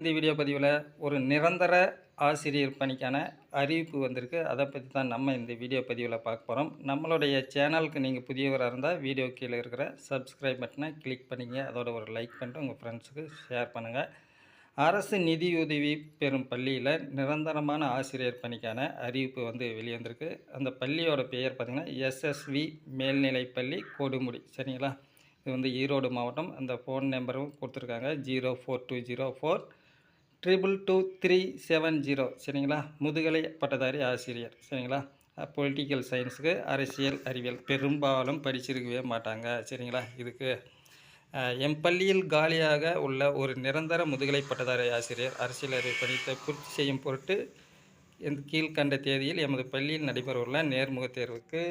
இந்த வீடியோ பதிவில் ஒரு நிரந்தர ஆசிரியர் பணிக்கான அறிவிப்பு வந்திருக்கு. அதை பற்றி தான் நம்ம இந்த வீடியோ பதிவில் பார்க்க போகிறோம் நம்மளுடைய சேனலுக்கு நீங்கள் புதியவராக இருந்தால் வீடியோ கீழே இருக்கிற சப்ஸ்கிரைப் பட்டனை கிளிக் பண்ணிங்க அதோட ஒரு லைக் பண்ணிட்டு உங்கள் ஃப்ரெண்ட்ஸுக்கு ஷேர் பண்ணுங்கள் அரசு நிதியுதவி பெறும் பள்ளியில் நிரந்தரமான ஆசிரியர் பணிக்கான அறிவிப்பு வந்து வெளிவந்திருக்கு. அந்த பள்ளியோட பெயர் பார்த்திங்கன்னா எஸ்எஸ்வி மேல்நிலைப்பள்ளி கொடுமுடி. சரிங்களா? இது வந்து ஈரோடு மாவட்டம். அந்த ஃபோன் நம்பரும் கொடுத்துருக்காங்க. Zero four two zero four triple two three seven zero சரிங்களா? முதுகலை பட்டதாரி ஆசிரியர் சரிங்களா? பொலிட்டிக்கல் சயின்ஸுக்கு அரசியல் அறிவியல். பெரும்பாலும் படிச்சிருக்கவே மாட்டாங்க சரிங்களா? இதுக்கு எம் பள்ளியில் காலியாக உள்ள ஒரு நிரந்தர முதுகலை பட்டதாரி ஆசிரியர் அரசியல் அறிவு பணித்தை பூர்த்தி செய்யும் பொருட்டு என் கீழ்கண்ட தேதியில் எமது பள்ளியில் நடைபெறவுள்ள நேர்முகத் தேர்வுக்கு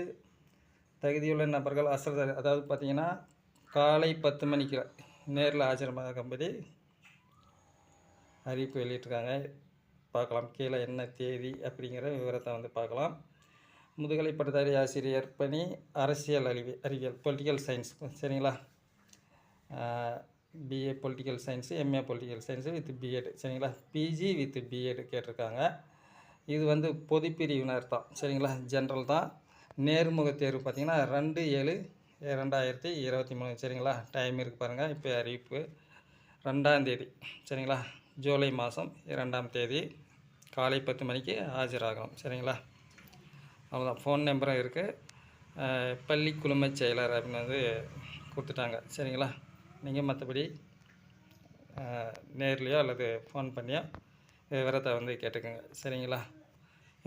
தகுதியுள்ள நபர்கள் அசல் அதாவது பார்த்திங்கன்னா காலை பத்து மணிக்கு நேரில் ஆஜரமாகும்படி அறிவிப்பு வெளியிட்டிருக்காங்க. பார்க்கலாம். கீழே என்ன தேதி அப்படிங்கிற விவரத்தை வந்து பார்க்கலாம். முதுகலை பட்டதாரி ஆசிரியர் பணி அரசியல் அறிவி அறிவியல் பொலிட்டிக்கல் சயின்ஸ் சரிங்களா? BA political science MA political science with BEd சரிங்களா? பிஜி வித் பிஎட் கேட்டிருக்காங்க. இது வந்து பொதுப்பிரிவினர் தான். சரிங்களா? ஜென்ரல் தான். நேர்முக தேர்வு பார்த்திங்கன்னா ரெண்டு ஏழு ரெண்டாயிரத்தி இருபத்தி மூணு. சரிங்களா? டைம் இருக்குது பாருங்கள் இப்போ அறிவிப்பு. ரெண்டாம் தேதி. சரிங்களா? ஜூலை மாதம் இரண்டாம் தேதி காலை பத்து மணிக்கு ஆஜராகணும். சரிங்களா? அவ்வளோதான் ஃபோன் நம்பரும் இருக்குது பள்ளி குழும செயலர் அப்படின்னு வந்து கொடுத்துட்டாங்க. சரிங்களா? நீங்கள் மற்றபடி நேர்லேயோ அல்லது ஃபோன் பண்ணியோ விவரத்தை வந்து கேட்டுக்கோங்க. சரிங்களா?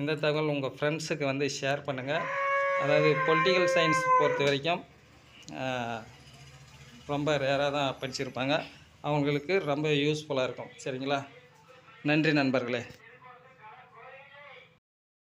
இந்த தகவல் உங்கள் ஃப்ரெண்ட்ஸுக்கு வந்து ஷேர் பண்ணுங்கள் அதாவது பொலிட்டிக்கல் சயின்ஸ் பொறுத்த வரைக்கும் ரொம்ப ரேராக தான் படிச்சிருப்பாங்க. அவங்களுக்கு ரொம்ப யூஸ்ஃபுல்லாக இருக்கும். சரிங்களா? நன்றி நண்பர்களே.